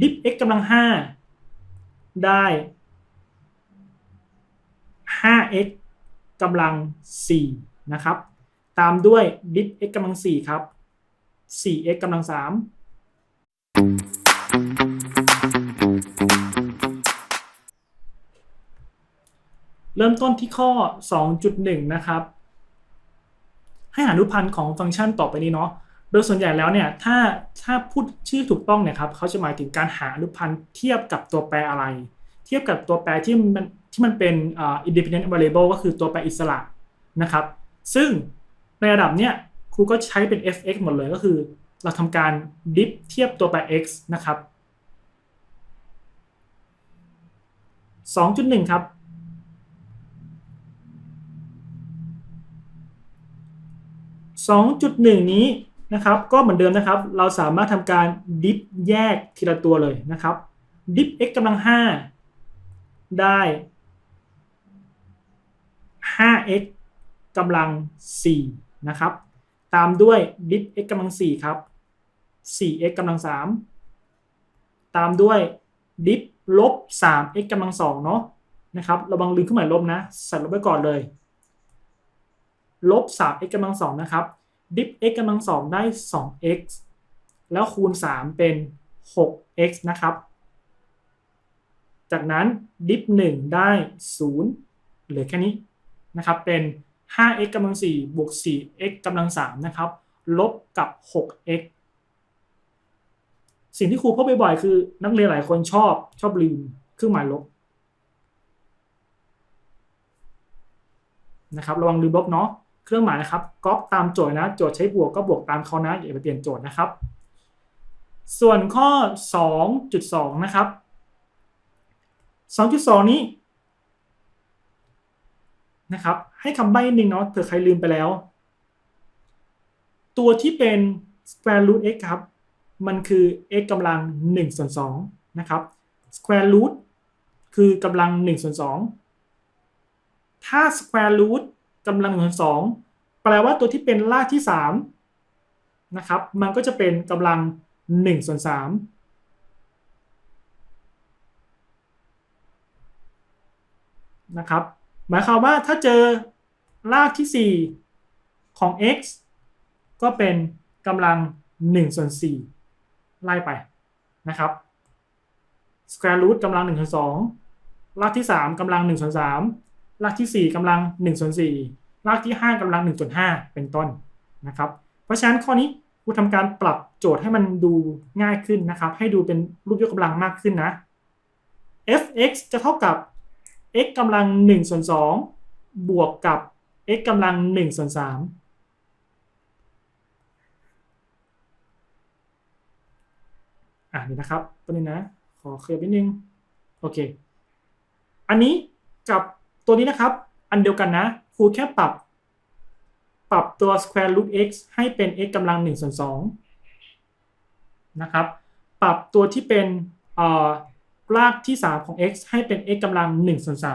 ดิฟ x กำลังห้าได้ 5x กำลัง4นะครับ ตามด้วยดิฟ x กำลัง4ครับ 4x กำลัง3เริ่มต้นที่ข้อ 2.1 นะครับ ให้หาอนุพันธ์ของฟังก์ชันต่อไปนี้เนาะ โดยส่วนใหญ่แล้วเนี่ยถ้าถ้าพูดชื่อถูกต้องเนี่ยครับเขาจะหมายถึงการหาอนุพันธ์เทียบกับตัวแปรอะไร เทียบกับตัวแปรที่มันที่มันเป็น uh, independent variable ก็คือตัวแปรอิสระนะครับ ซึ่งในระดับเนี้ยครูก็ใช้เป็น fx หมดเลยก็คือ เราทำการ dip เทียบตัวแปร x นะครับ2.1 ครับ 2.1 นี้ นะครับ ก็เหมือนเดิมนะครับ เราสามารถทำการ dip แยกทีละตัวเลยนะครับ dip x กำลัง 5 ได้ 5x กำลัง 4 นะครับ ตามด้วย dip x กำลัง 4 ครับ 4x กำลัง 3 ตามด้วย dip ลบ 3x กำลัง 2 เนาะนะครับระวังลืมเครื่องหมายลบนะใส่ลบไปก่อนเลย ลบ 3x กำลัง 2 นะครับ dip x กำลัง2ได้ 2x แล้วคูณ 3 เป็น 6x นะครับ จากนั้น dip 1ได้ 0 เหลือแค่นี้นะครับ เป็น 5x กำลัง4บวก 4x กำลัง3นะครับ ลบกับ 6x สิ่งที่ครูพบบ่อยๆ คือนักเรียนหลายคนชอบชอบลืมเครื่องหมายลบนะครับ ระวังลืมลบเนาะ เครื่องหมายนะครับก๊อปตามโจทย์นะ โจทย์ใช้บวกก็บวกตามเขานะอย่าไปเปลี่ยนโจทย์นะครับ ส่วนข้อ 2.2 นะครับ 2.2 นี้นะครับให้คำใบ้นิดนึงเนาะเผื่อใครลืมไปแล้ว ตัวที่เป็น square root x ครับ มันคือ x กำลัง1ส่วน2นะครับ square root คือกำลัง1ส่วน2ถ้า square root กำลัง1ส่วน2แปลว่าตัวที่เป็นรากที่3นะครับมันก็จะเป็นกำลัง1ส่วน3นะครับหมายความว่าถ้าเจอรากที่ 4 ของ x ก็เป็นกำลัง1ส่วน4ไล่ไปนะครับ square root กำลัง1ส่วน2รากที่ 3กำลัง1ส่วน3 รากที่4กำลัง1ส่วน4รากที่ 5กำลัง1ส่วน5เป็นต้นนะครับ เพราะฉะนั้นข้อนี้ครูทำการปรับโจทย์ให้มันดูง่ายขึ้นนะครับ ให้ดูเป็นรูปยกกำลังมากขึ้นนะ f(x) จะเท่ากับ x กำลัง1ส่วน2บวกกับ x กำลัง1ส่วน3อะนี่นะครับตัวนี้นะ ขอเคลียร์นิดนึง โอเค อันนี้กับ ตัวนี้นะครับ อันเดียวกันนะ ครูแค่ปรับ ปรับตัว square root x ให้เป็น x กำลัง1ส่วน2นะครับ ปรับตัวที่เป็นรากที่ 3 ของ x ให้เป็น x กำลัง1ส่วน3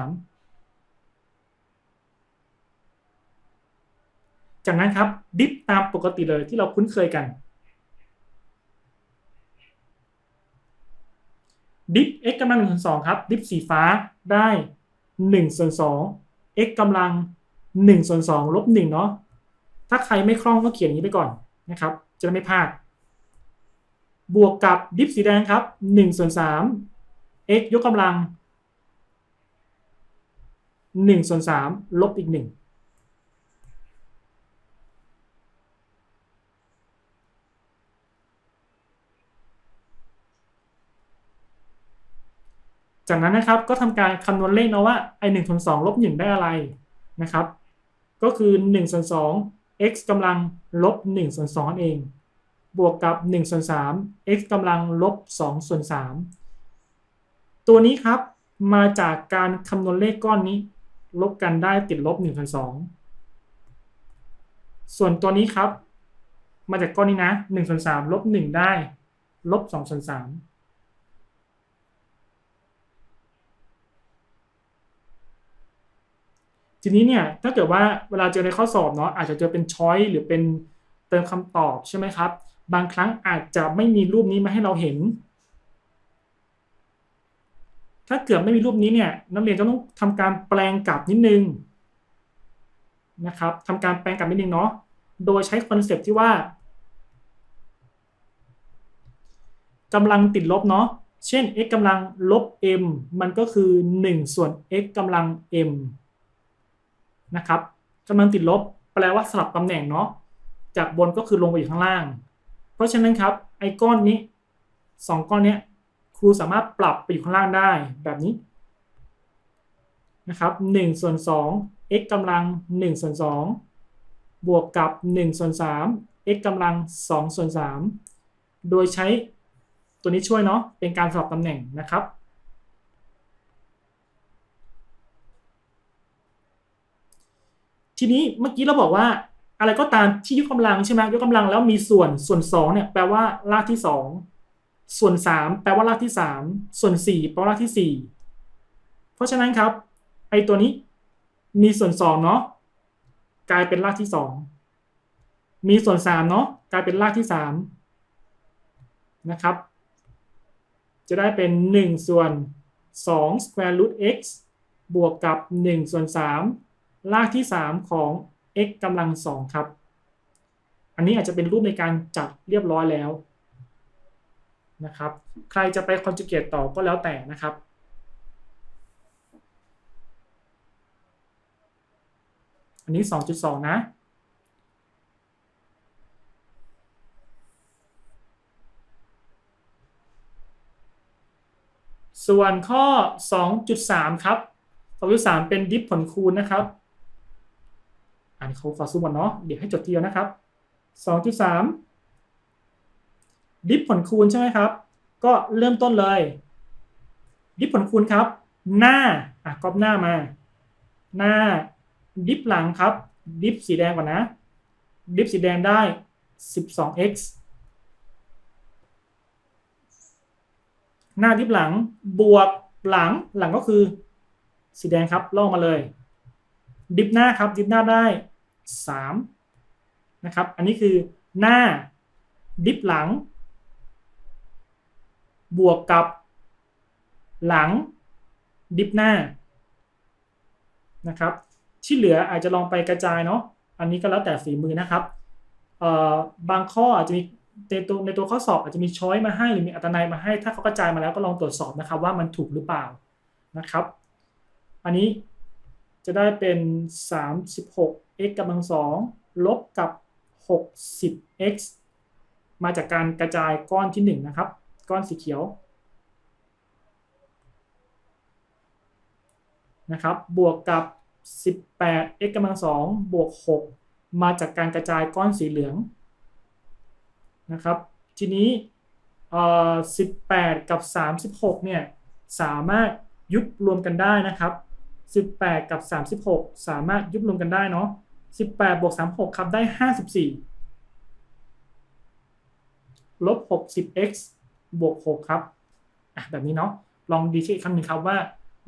จากนั้นครับ ดิฟตามปกติเลยที่เราคุ้นเคยกัน ดิฟ x กำลัง1ส่วน2ครับ ดิฟสีฟ้าได้ 1ส่วน2 x กำลัง1ส่วน2ลบ1เนาะถ้าใครไม่คล่องก็เขียนอย่างนี้ไปก่อนนะครับ จะไม่พลาด บวกกับดิฟสีแดงครับ1ส่วน3 x ยกกำลัง1ส่วน3ลบอีก1 จากนั้นนะครับก็ทำการคำนวณเลขนะว่าไอหนึ่งส่วนสองลบหนึ่งได้อะไรนะครับ ก็คือ1ส่วน2 x กำลังลบ1ส่วน2นั่นเอง บวกกับ1ส่วน3 x กำลังลบ2ส่วน3ตัวนี้ครับมาจากการคำนวณเลขก้อนนี้ ลบกันได้ติดลบ1ส่วน2ส่วนตัวนี้ครับ มาจากก้อนนี้นะ1ส่วน3ลบ1ได้ลบ2ส่วน3 ทีนี้เนี่ยถ้าเกิดว่าเวลาเจอในข้อสอบเนาะอาจจะเจอเป็นช้อยหรือเป็นเติมคำตอบใช่ไหมครับ บางครั้งอาจจะไม่มีรูปนี้มาให้เราเห็น ถ้าเกิดไม่มีรูปนี้เนี่ยนักเรียนจะต้องทำการแปลงกลับนิดนึงนะครับทำการแปลงกลับนิดนึงเนาะโดยใช้คอนเซปต์ที่ว่ากำลังติดลบเนาะเช่น x กำลังลบ m มันก็คือ 1 ส่วน x กำลัง m นะครับกำลังติดลบแปลว่าสลับตำแหน่งเนาะจากบนก็คือลงไปอยู่ข้างล่าง เพราะฉะนั้นครับไอ้ก้อนนี้ 2 ก้อนเนี้ยครูสามารถปรับไปอยู่ข้างล่างได้แบบนี้นะครับ1ส่วน2 x กำลัง1ส่วน2บวกกับ1ส่วน3 x กำลัง2ส่วน3โดยใช้ตัวนี้ช่วยเนาะเป็นการสลับตำแหน่งนะครับ ทีนี้เมื่อกี้เราบอกว่าอะไรก็ตามที่ยกกำลังใช่ไหมยกกำลังแล้วมีส่วนส่วน2เนี่ยแปลว่ารากที่2ส่วน3แปลว่ารากที่3ส่วน4แปลว่ารากที่4เพราะฉะนั้นครับไอตัวนี้มีส่วน2เนาะกลายเป็นรากที่2มีส่วน3เนาะกลายเป็นรากที่3นะครับ จะได้เป็น 1 ส่วน2 square root x บวกกับ 1 ส่วน3 รากที่ 3 ของ x กำลัง2ครับ อันนี้อาจจะเป็นรูปในการจัดเรียบร้อยแล้วนะครับ ใครจะไปคอนจูเกตต่อก็แล้วแต่นะครับ อันนี้ 2.2 นะส่วนข้อ 2.3 ครับ 2.3 เป็นดิฟผลคูณนะครับ อันนี้เขาขอซูมก่อนเนาะเดี๋ยวให้จดทีเดียวนะครับ 2.3 ดิฟผลคูณใช่ไหมครับ ก็เริ่มต้นเลย ดิฟผลคูณครับ หน้าอะก๊อปหน้ามา หน้าดิฟหลังครับ ดิฟสีแดงก่อนนะ ดิฟสีแดงได้ 12x หน้าดิฟหลังบวกหลังหลังก็คือสีแดงครับล่องมาเลย ดิฟหน้าครับ ดิฟหน้าได้ 3นะครับ อันนี้คือหน้าดิฟหลัง บวกกับหลังดิฟหน้านะครับ ที่เหลืออาจจะลองไปกระจายเนาะ อันนี้ก็แล้วแต่ฝีมือนะครับบางข้ออาจจะมีในตัวในตัวข้อสอบอาจจะมีช้อยมาให้หรือมีอัตนัยมาให้ ถ้าเขากระจายมาแล้วก็ลองตรวจสอบนะครับว่ามันถูกหรือเปล่านะครับ อันนี้ จะได้เป็น 36x กำลังสองลบกับ 60x มาจากการกระจายก้อนที่ 1 นะครับ ก้อนสีเขียวนะครับบวกกับ 18x กำลังสองบวก 6 มาจากการกระจายก้อนสีเหลืองนะครับ ทีนี้18 กับ 36เนี่ยสามารถยุบรวมกันได้นะครับ 18 กับ 36 สามารถยุบรวมกันได้เนาะ18บวก36ครับได้ 54ลบ 60x บวก 6 ครับอะแบบนี้เนาะลองดีเช็คครั้งหนึ่งครับว่า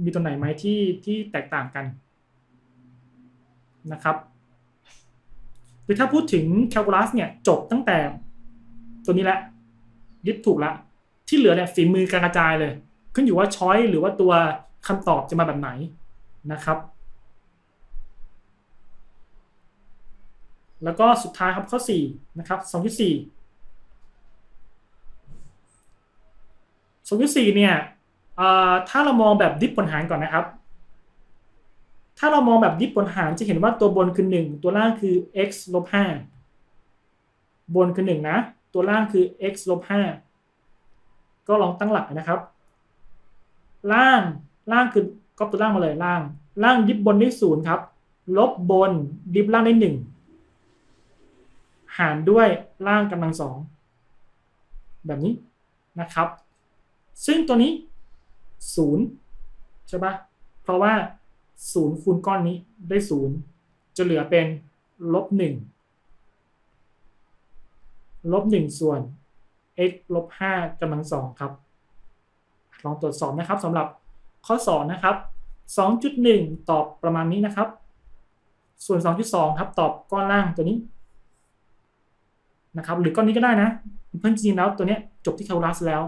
มีตัวไหนไหมที่ที่แตกต่างกันนะครับหรือถ้าพูดถึงแคลคูลัสเนี่ยจบตั้งแต่ตัวนี้แหละยึดถูกละ ที่เหลือเนี่ยฝีมือการกระจายเลย ขึ้นอยู่ว่าช้อยหรือว่าตัวคำตอบจะมาแบบไหน นะครับ แล้วก็สุดท้ายครับข้อ4นะครับ2.4 2.4เนี่ยถ้าเรามองแบบดิฟผลหารก่อนนะครับ ถ้าเรามองแบบดิฟผลหารจะเห็นว่าตัวบนคือ 1 ตัวล่างคือ x ลบ5บนคือ 1 นะ ตัวล่างคือ x ลบ5ก็ลองตั้งหลักนะครับ ล่างล่างคือ ก็ตัวล่างมาเลยล่าง ล่างดิบบนได้ศูนย์ครับ ลบบนดิบล่างได้หนึ่งหารด้วยล่างกำลังสองแบบนี้นะครับ ซึ่งตัวนี้ศูนย์ใช่ปะเพราะว่าศูนย์คูณก้อนนี้ได้ศูนย์จะเหลือเป็นลบหนึ่งลบหนึ่งส่วน x ลบห้ากำลังสองครับ ลองตรวจสอบนะครับสำหรับ ข้อ 2 นะครับ 2.1 ตอบประมาณนี้นะครับ ส่วน 2.2 ครับ ตอบก้อนล่างตัวนี้นะครับหรือก้อนนี้ก็ได้นะ เพื่อนจริงแล้วตัวนี้จบที่แคลคูลัสแล้ว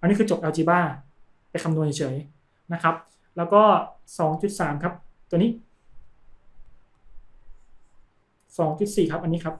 อันนี้คือจบ algebra ไปคำนวณเฉยๆนะครับ แล้วก็ 2.3 ครับ ตัวนี้ 2.4 ครับ อันนี้ครับ